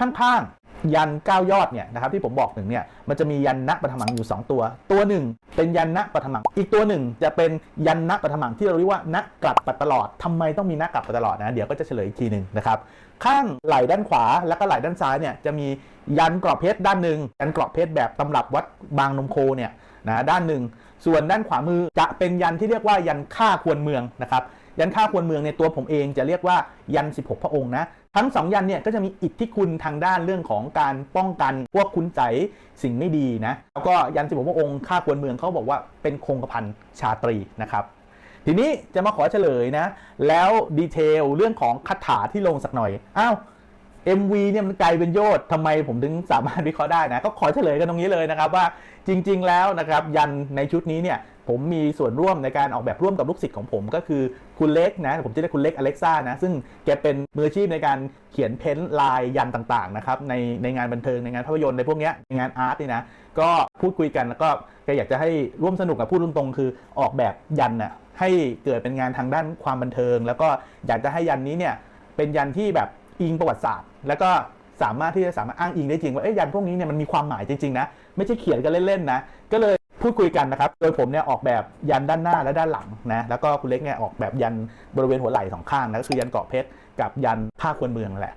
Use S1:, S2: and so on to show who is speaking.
S1: ข้างๆ ยันเก้ายอดเนี่ยนะครับที่ผมบอกถึงเนี่ยมันจะมียันณปฐมังอยู่ 2 ตัว ตัวหนึ่งเป็นยันณปฐมัง อีกตัวหนึ่งจะเป็นยันณปฐมังที่เราเรียกว่าณกลับปัตลอดทำไมต้องมีณกลับปัตลอดนะเดี๋ยวก็จะเฉลยอีกทีหนึ่งนะครับข้างไหล่ด้านขวาแล้วก็ไหล่ด้านซ้ายเนี่ยจะมียันกรอบเพชรด้านหนึ่งยันกรอบเพชรแบบตำรับวัดบางนมโคเนี่ยนะด้านหนึ่งส่วนด้านขวามือจะเป็นยันที่เรียกว่ายันฆ่าควรเมืองนะครับ ยันฆ่าควรเมืองในตัวผมเองจะเรียกว่ายัน 16 พระองค์นะ ทั้งสองยันเนี่ยก็จะมีอิทธิคุณทางด้านเรื่องของการป้องกันพวกคุณใจสิ่งไม่ดีนะ แล้วก็ยัน 16 พระองค์ฆ่าควรเมืองเขาบอกว่าเป็นคงกระพันชาตรีนะครับทีนี้จะมาขอเฉลยนะ แล้วดีเทลเรื่องของคาถาที่ลงสักหน่อยอ้าว MV เนี่ยมันไกลเป็นโยชน์ทำไมผมถึงสามารถวิเคราะห์ได้นะ ก็ขอเฉลยกันตรงนี้เลยนะครับว่าจริง ๆ แล้วนะครับยันในชุดนี้เนี่ย ผมมีส่วนร่วมในการออกแบบร่วมกับลูกศิษย์ของผม ก็คือคุณเล็กนะผมจะเรียกคุณเล็กอเล็กซ่านะซึ่งแกเป็นมืออาชีพในการเขียนเพ้นท์ลายยันต่างๆนะครับในในงานบันเทิงในงานภาพยนตร์ในพวกนี้ในงานอาร์ตนี่นะก็พูดคุยกันแล้วก็แกอยากจะให้ร่วมสนุกกับพูดตรงๆคือออกแบบยันน่ะให้เกิดเป็นงานทางด้านความบันเทิง แล้วก็อยากจะให้ยันนี้เนี่ยเป็นยันที่แบบอิงประวัติศาสตร์ แล้วก็สามารถที่จะสามารถอ้างอิงได้จริงว่าเอ้ยยันพวกนี้เนี่ยมันมีความหมายจริงๆนะไม่ใช่เขียนกันเล่นๆนะก็เลย ดคุยกันนะครับ โดยผมเนี่ยออกแบบยันด้านหน้าและด้านหลังนะ แล้วก็คุณเล็กเนี่ยออกแบบยันบริเวณหัวไหล่สองข้างนะก็คือยันเกาะเพชรกับยันผ้าควนเมืองแหละ